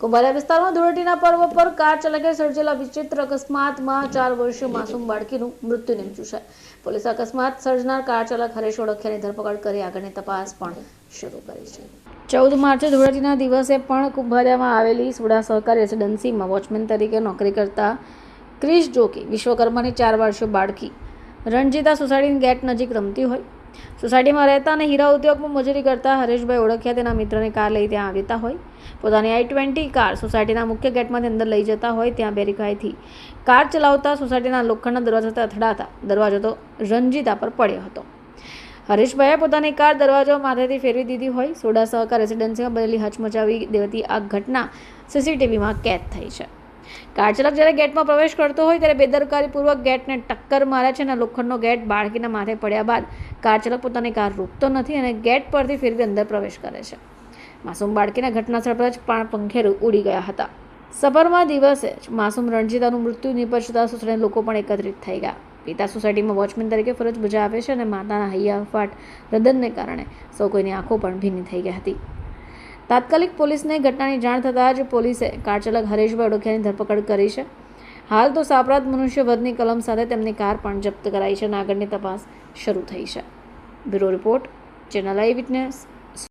કુંભારિયા વિસ્તારમાં ધૂળેટીના પર્વ પર કાર ચાલકે સર્જેલા વિચિત્ર અકસ્માતમાં ચાર વર્ષીય માસૂમ બાળકીનું મૃત્યુ નિપજ્યું છે. પોલીસ અકસ્માત સર્જનાર કાર ચાલક હરેશ ઓળખિયાની ધરપકડ કરી આગળની તપાસ પણ શરૂ કરી છે. ચૌદ માર્ચે ધૂળેટીના દિવસે પણ કુંભારિયામાં આવેલી સુડા સહકારી રેસિડેન્સીમાં વોચમેન તરીકે નોકરી કરતા ક્રિશ જોકી વિશ્વકર્માની ચાર વર્ષીય બાળકી રણજીતા સોસાયટીની ગેટ નજીક રમતી હોય સોસાયટીમાં રહેતા અને હીરા ઉદ્યોગમાં મજૂરી કરતા હરેશભાઈ ઓળખ્યા તેના મિત્રને કાર લઈ ત્યાં આવતા હોય. પોતાની આઈ ટ્વેન્ટી કાર સોસાયટીના મુખ્ય ગેટમાંથી અંદર લઈ જતા હોય ત્યાં બેરીકાઈથી કાર ચલાવતા સોસાયટીના લોખંડના દરવાજા અથડાતા. દરવાજો તો રંજીતા પર પડ્યો હતો. હરેશભાઈએ પોતાની કાર દરવાજો માથેથી ફેરવી દીધી હોય. સોડા સહકાર રેસિડેન્સીમાં બનેલી હચમચાવી દેવતી આ ઘટના સીસીટીવીમાં કેદ થઈ છે. કાર ચાલક જ્યારે ગેટમાં પ્રવેશ કરતો હોય ત્યારે બેદરકારીપૂર્વક ગેટને ટક્કર મારે છે અને લોખંડનો ગેટ બાળકીના માથે પડ્યા બાદ કાર ચાલક પોતાની કાર રોકતો નથી અને ગેટ પરથી ફેરવી અંદર પ્રવેશ કરે છે. માસૂમ બાળકીના ઘટનાસ્થળ પર જ પણ પંખેર ઉડી ગયા હતા. સફરમાં દિવસે જ માસૂમ રણજીતાનું મૃત્યુ નિપજતા સોસાયટીના લોકો પણ એકત્રિત થઈ ગયા. પિતા સોસાયટીમાં વોચમેન તરીકે ફરજ બજાવે છે અને માતાના હૈયાફાટ હૃદયને કારણે સૌ કોઈની આંખો પણ ભીની થઈ ગઈ હતી. તાત્કાલિક પોલીસને ઘટનાની જાણ થતાં જ પોલીસે કાર ચાલક હરેશભાઈ ઓડખિયાની ધરપકડ કરી છે. હાલ તો સાપરાત મનુષ્ય વધની કલમ સાથે તેમની કાર પણ જપ્ત કરાઈ છે અને આગળની તપાસ શરૂ થઈ છે. Bureau report, channel eyewitness.